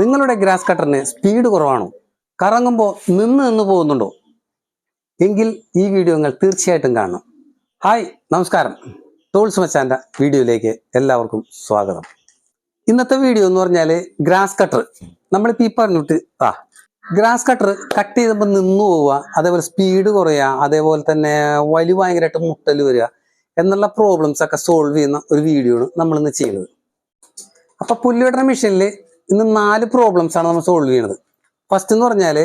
നിങ്ങളുടെ grass കട്ടറിന് speed കുറവാണോ? കറങ്ങുമ്പോൾ നിന്ന് നിന്ന് പോകുന്നുണ്ടോ? എങ്കിൽ ഈ വീഡിയോ നിങ്ങൾ തീർച്ചയായിട്ടും കാണണം. ഹായ് നമസ്കാരം. ടൂൾസ് മച്ചാന്റെ വീഡിയോയിലേക്ക് എല്ലാവർക്കും സ്വാഗതം. ഇന്നത്തെ വീഡിയോ എന്ന് പറഞ്ഞാൽ ഗ്രാസ് കട്ടർ. നമ്മളിപ്പോൾ ഈ പറഞ്ഞിട്ട് ആ ഗ്രാസ് കട്ടർ കട്ട് ചെയ്തപ്പോൾ നിന്നു പോവുക അതേപോലെ സ്പീഡ് കുറയുക അതേപോലെ തന്നെ വലി ഭയങ്കരമായിട്ട് മുട്ടൽ വരിക എന്നുള്ള പ്രോബ്ലംസ് ഒക്കെ സോൾവ് ചെയ്യുന്ന ഒരു വീഡിയോ ആണ് നമ്മളിന്ന് ചെയ്യുന്നത്. അപ്പൊ പുല്ലുവെട്ടണ മെഷീനിൽ ഇന്ന് നാല് പ്രോബ്ലംസ് ആണ് നമ്മൾ സോൾവ് ചെയ്യുന്നത് ഫസ്റ്റ് എന്ന് പറഞ്ഞാൽ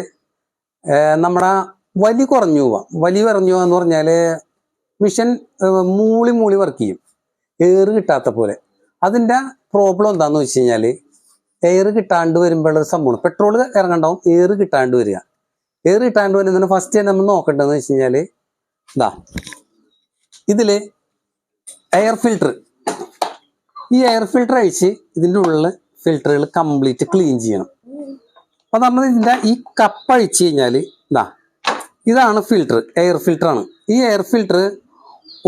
നമ്മുടെ വലി കുറഞ്ഞു പോവാം. വലി കുറഞ്ഞു പോവാന്ന് പറഞ്ഞാൽ മിഷൻ മൂളി മൂളി വർക്ക് ചെയ്യും. എയർ കിട്ടാത്ത പോലെ. അതിന്റെ പ്രോബ്ലം എന്താണെന്ന് വെച്ച് കഴിഞ്ഞാൽ എയർ കിട്ടാണ്ട് വരുമ്പോഴുള്ള സംഭവമാണ്. പെട്രോൾ ഇറങ്ങണ്ടാവും എയർ കിട്ടാണ്ട് വരിക. എയർ കിട്ടാണ്ട് വരുന്നതിന് ഫസ്റ്റ് നമ്മൾ നോക്കേണ്ടതെന്ന് വെച്ച് കഴിഞ്ഞാൽ ഇതാ ഇതിൽ എയർ ഫിൽട്ടർ ഈ എയർ ഫിൽട്ടർ അഴിച്ച് ഇതിന്റെ ഉള്ളിൽ ഫിൽറ്ററുകൾ കംപ്ലീറ്റ് ക്ലീൻ ചെയ്യണം. അപ്പം നമ്മൾ ഇതിന്റെ ഈ കപ്പ് അഴിച്ചു കഴിഞ്ഞാൽ ഇതാ ഇതാണ് ഫിൽറ്റർ എയർ ഫിൽറ്ററാണ് ഈ എയർ ഫിൽറ്റർ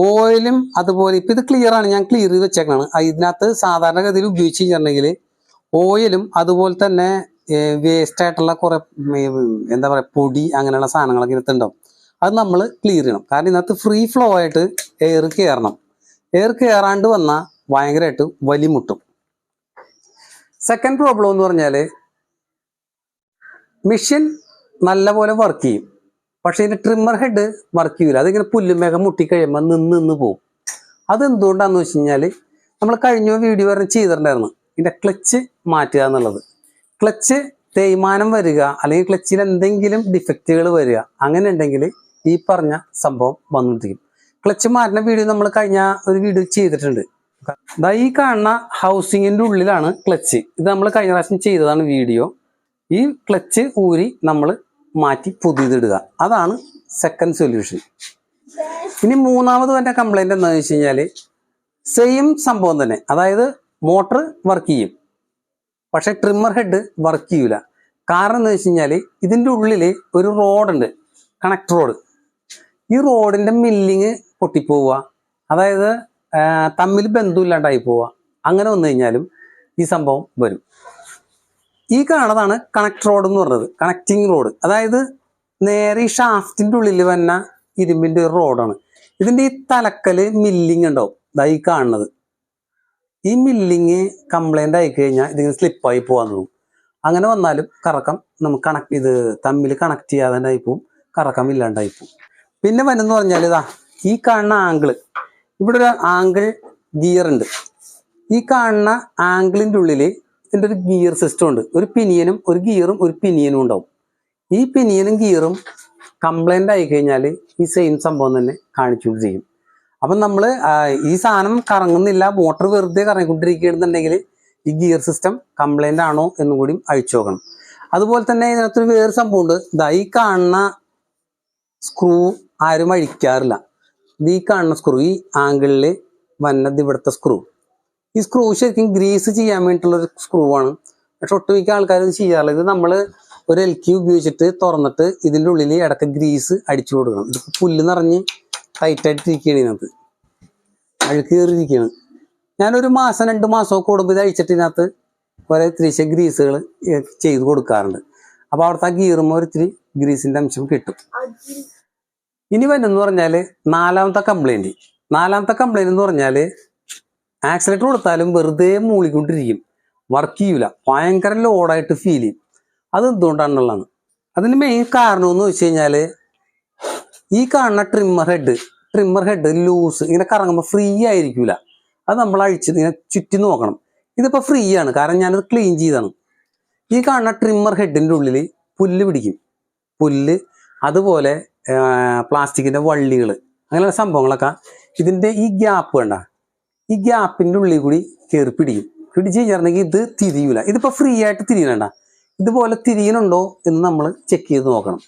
ഓയിലും അതുപോലെ ഇപ്പം ഇത് ക്ലിയർ ആണ് ഞാൻ ക്ലിയർ ചെയ്ത് വെച്ചേക്കണാണ്. ഇതിനകത്ത് സാധാരണഗതിയിൽ ഉപയോഗിച്ച് കഴിഞ്ഞിട്ടുണ്ടെങ്കിൽ ഓയിലും അതുപോലെ തന്നെ വേസ്റ്റ് ആയിട്ടുള്ള കുറെ എന്താ പറയുക പൊടി അങ്ങനെയുള്ള സാധനങ്ങളൊക്കെ ഇതിനകത്ത് ഉണ്ടാവും അത് നമ്മൾ ക്ലിയർ ചെയ്യണം. കാരണം ഇതിനകത്ത് ഫ്രീ ഫ്ലോ ആയിട്ട് എയർ കയറണം എയർ കയറാണ്ട് വന്നാൽ ഭയങ്കരമായിട്ട് വലിമുട്ടും. സെക്കൻഡ് പ്രോബ്ലം എന്ന് പറഞ്ഞാൽ മെഷീൻ നല്ലപോലെ വർക്ക് ചെയ്യും. പക്ഷെ ഇതിന്റെ ട്രിമ്മർ ഹെഡ് വർക്ക് ചെയ്യില്ല അതിങ്ങനെ പുല്ലുമേഘം മുട്ടി കഴിയുമ്പോൾ നിന്ന് നിന്ന് പോകും അതെന്തുകൊണ്ടാണെന്ന് വെച്ച് കഴിഞ്ഞാൽ നമ്മൾ കഴിഞ്ഞ വീഡിയോ പറഞ്ഞ് ചെയ്തിട്ടുണ്ടായിരുന്നു. ഇതിന്റെ ക്ലച്ച് മാറ്റുക എന്നുള്ളത്. ക്ലച്ച് തേയ്മാനം വരിക അല്ലെങ്കിൽ ക്ലച്ചിൽ എന്തെങ്കിലും ഡിഫക്റ്റുകൾ വരിക അങ്ങനെ ഉണ്ടെങ്കിൽ ഈ പറഞ്ഞ സംഭവം വന്നിരിക്കും ക്ലച്ച് മാറ്റുന്ന വീഡിയോ നമ്മൾ കഴിഞ്ഞ ഒരു വീഡിയോ ചെയ്തിട്ടുണ്ട്. ദാ ഈ കാണുന്ന ഹൗസിങ്ങിന്റെ ഉള്ളിലാണ് ക്ലച്ച്. ഇത് നമ്മൾ കഴിഞ്ഞ പ്രാവശ്യം ചെയ്തതാണ് വീഡിയോ. ഈ ക്ലച്ച് ഊരി നമ്മൾ മാറ്റി പുതിയതിടുക. അതാണ് സെക്കൻഡ് സൊല്യൂഷൻ ഇനി മൂന്നാമത് എന്റെ കംപ്ലൈന്റ് എന്താണെന്ന് വെച്ച് കഴിഞ്ഞാൽ സെയിം സംഭവം തന്നെ. അതായത് മോട്ടർ വർക്ക് ചെയ്യും. പക്ഷെ ട്രിമ്മർ ഹെഡ് വർക്ക് ചെയ്യൂല. കാരണം എന്ന് വെച്ച് കഴിഞ്ഞാൽ ഇതിന്റെ ഉള്ളിൽ ഒരു റോഡുണ്ട് കണക്ട് റോഡ് ഈ റോഡിന്റെ മില്ലിങ് പൊട്ടിപ്പോവുക. അതായത് തമ്മിൽ ബന്ധമില്ലാണ്ടായി പോവുക. അങ്ങനെ വന്നു കഴിഞ്ഞാലും ഈ സംഭവം വരും. ഈ കാണുന്നതാണ് കണക്ട് റോഡ് എന്ന് പറഞ്ഞത്. കണക്റ്റിംഗ് റോഡ് അതായത് നേരെ ഈ ഷാഫ്റ്റിന്റെ ഉള്ളിൽ വന്ന ഇരുമ്പിന്റെ ഒരു റോഡാണ് ഇതിന്റെ ഈ തലക്കൽ മില്ലിങ് ഉണ്ടാവും. ഇതായി കാണുന്നത്. ഈ മില്ലിങ് കംപ്ലൈന്റ് ആയി കഴിഞ്ഞാൽ ഇതിങ്ങനെ സ്ലിപ്പായി പോകാൻ തോന്നും അങ്ങനെ വന്നാലും കറക്കം നമുക്ക് കണക്ട് ഇത് തമ്മിൽ കണക്ട് ചെയ്യാതെ ആയി പോവും. കറക്കം ഇല്ലാണ്ടായി പോവും. പിന്നെ വന്നെന്ന് പറഞ്ഞാൽ ഇതാ ഈ കാണുന്ന ആംഗിൾ ഇവിടെ ഒരു ആംഗിൾ ഗിയർ ഉണ്ട്. ഈ കാണുന്ന ആംഗിളിന്റെ ഉള്ളിൽ ഇതിന്റെ ഒരു ഗിയർ സിസ്റ്റം ഉണ്ട്. ഒരു പിനിയനും ഒരു ഗിയറും ഒരു പിനിയനും ഉണ്ടാവും. ഈ പിനിയനും ഗിയറും കംപ്ലൈന്റ് ആയി കഴിഞ്ഞാൽ ഈ സെയിം സംഭവം തന്നെ കാണിച്ചുകൊണ്ട് ചെയ്യും. അപ്പം നമ്മൾ ഈ സാധനം കറങ്ങുന്നില്ല മോട്ടർ വെറുതെ കറങ്ങിക്കൊണ്ടിരിക്കുകയാണെന്നുണ്ടെങ്കിൽ ഈ ഗിയർ സിസ്റ്റം കംപ്ലൈന്റ് ആണോ എന്നും കൂടി അഴിച്ചു നോക്കണം. അതുപോലെ തന്നെ ഇതിനകത്തൊരു വേറെ സംഭവമുണ്ട് ഇതായി കാണുന്ന സ്ക്രൂ ആരും അഴിക്കാറില്ല. ഈ കാണുന്ന സ്ക്രൂ ഈ ആംഗിളിൽ വന്നത് ഇവിടുത്തെ സ്ക്രൂ ഈ സ്ക്രൂ ശരിക്കും ഗ്രീസ് ചെയ്യാൻ വേണ്ടിയിട്ടുള്ള ഒരു സ്ക്രൂ ആണ്. പക്ഷെ ഒട്ടുമിക്ക ആൾക്കാർ ഇത് ചെയ്യാറില്ല. ഇത് നമ്മൾ ഒരു എൽ ക്യൂ ഉപയോഗിച്ചിട്ട് തുറന്നിട്ട് ഇതിന്റെ ഉള്ളിൽ ഇടയ്ക്ക് ഗ്രീസ് അടിച്ചു കൊടുക്കണം. ഇത് പുല്ല് നിറഞ്ഞ് ടൈറ്റായിട്ട് ഇരിക്കുകയാണ് ഇതിനകത്ത്. അഴുക്ക് കയറിയിരിക്കുകയാണ്. ഞാനൊരു മാസം രണ്ട് മാസമൊക്കെ കൂടുമ്പോൾ ഇത് അഴിച്ചിട്ട് ഇതിനകത്ത് കുറെ ഇത്തിരി ഗ്രീസുകൾ ചെയ്ത് കൊടുക്കാറുണ്ട്. അപ്പോൾ അവിടുത്തെ ആ ഗീറുമ്പോൾ ഒരു ഗ്രീസിന്റെ അംശം കിട്ടും. ഇനി വരുന്നെന്ന് പറഞ്ഞാൽ നാലാമത്തെ കംപ്ലൈന്റ് നാലാമത്തെ കംപ്ലൈന്റ് എന്ന് പറഞ്ഞാൽ ആക്സിലേറ്റർ കൊടുത്താലും വെറുതെ മൂളിക്കൊണ്ടിരിക്കും. വർക്ക് ചെയ്യൂല. ഭയങ്കര ലോഡായിട്ട് ഫീൽ ചെയ്യും. അത് എന്തുകൊണ്ടാണെന്നുള്ളതാണ്. അതിന് മെയിൻ കാരണം എന്ന് വെച്ച് കഴിഞ്ഞാൽ ഈ കാണുന്ന trimmer head trimmer head loose ഇങ്ങനെ കറങ്ങുമ്പോൾ ഫ്രീ ആയിരിക്കൂല. അത് നമ്മൾ അഴിച്ച് ഇങ്ങനെ ചുറ്റി നോക്കണം. ഇതിപ്പോൾ ഫ്രീ ആണ്. കാരണം ഞാനത് ക്ലീൻ ചെയ്താണ്. ഈ കാണുന്ന ട്രിമ്മർ ഹെഡിന്റെ ഉള്ളിൽ പുല്ല് പിടിക്കും. പുല്ല് അതുപോലെ പ്ലാസ്റ്റിക്കിന്റെ വള്ളികൾ അങ്ങനെയുള്ള സംഭവങ്ങളൊക്കെ ഇതിന്റെ ഈ ഗ്യാപ്പ് വേണ്ട ഈ ഗ്യാപ്പിന്റെ ഉള്ളിൽ കൂടി കയറി പിടിക്കും. പിടിച്ച് കഴിഞ്ഞിട്ടുണ്ടെങ്കിൽ ഇത് തിരിയൂല. ഇതിപ്പോൾ ഫ്രീ ആയിട്ട് തിരിയണണ്ട ഇതുപോലെ തിരിയണുണ്ടോ എന്ന് നമ്മൾ ചെക്ക് ചെയ്ത് നോക്കണം.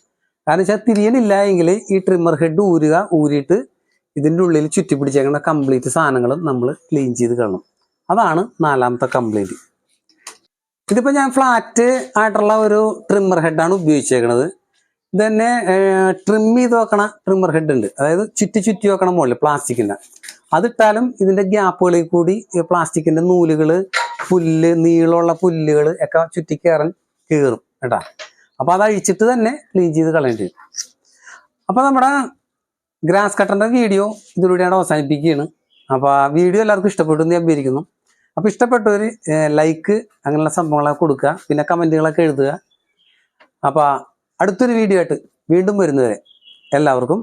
കാരണം വെച്ചാൽ തിരിയണില്ല എങ്കിൽ ഈ ട്രിമ്മർ ഹെഡ് ഊരുക ഊരിയിട്ട് ഇതിന്റെ ഉള്ളിൽ ചുറ്റി പിടിച്ചേക്കുന്ന കംപ്ലീറ്റ് സാധനങ്ങൾ നമ്മൾ ക്ലീൻ ചെയ്ത് കളണം അതാണ് നാലാമത്തെ കംപ്ലൈന്റ് ഇതിപ്പോൾ ഞാൻ ഫ്ലാറ്റ് ആയിട്ടുള്ള ഒരു ട്രിമ്മർ ഹെഡാണ് ഉപയോഗിച്ചേക്കണത്. ഇത് തന്നെ ട്രിം ചെയ്ത് വെക്കണ ട്രിമ്മർ ഹെഡ് ഉണ്ട്. അതായത് ചുറ്റി ചുറ്റി വെക്കണ മുകളിൽ പ്ലാസ്റ്റിക്കിന്റെ അതിട്ടാലും ഇതിന്റെ ഗ്യാപ്പുകളിൽ കൂടി പ്ലാസ്റ്റിക്കിന്റെ നൂലുകൾ പുല്ല് നീളമുള്ള പുല്ലുകൾ ഒക്കെ ചുറ്റി കയറാൻ കയറും കേട്ടാ. അപ്പോൾ അത് അഴിച്ചിട്ട് തന്നെ ക്ലീൻ ചെയ്ത് കളയേണ്ടി വരും അപ്പം നമ്മുടെ ഗ്രാസ് കട്ടറിന്റെ വീഡിയോ ഇതിലൂടെയാണ് അവസാനിപ്പിക്കുകയാണ്. അപ്പോൾ ആ വീഡിയോ എല്ലാവർക്കും ഇഷ്ടപ്പെട്ടു എന്ന് ഞാൻ വിചാരിക്കുന്നു. അപ്പോൾ ഇഷ്ടപ്പെട്ടവർ ലൈക്ക് അങ്ങനെയുള്ള സംഭവങ്ങളൊക്കെ കൊടുക്കുക. പിന്നെ കമന്റുകളൊക്കെ എഴുതുക. അപ്പൊ അടുത്തൊരു വീഡിയോ ആയിട്ട് വീണ്ടും വരുന്നവരെ എല്ലാവർക്കും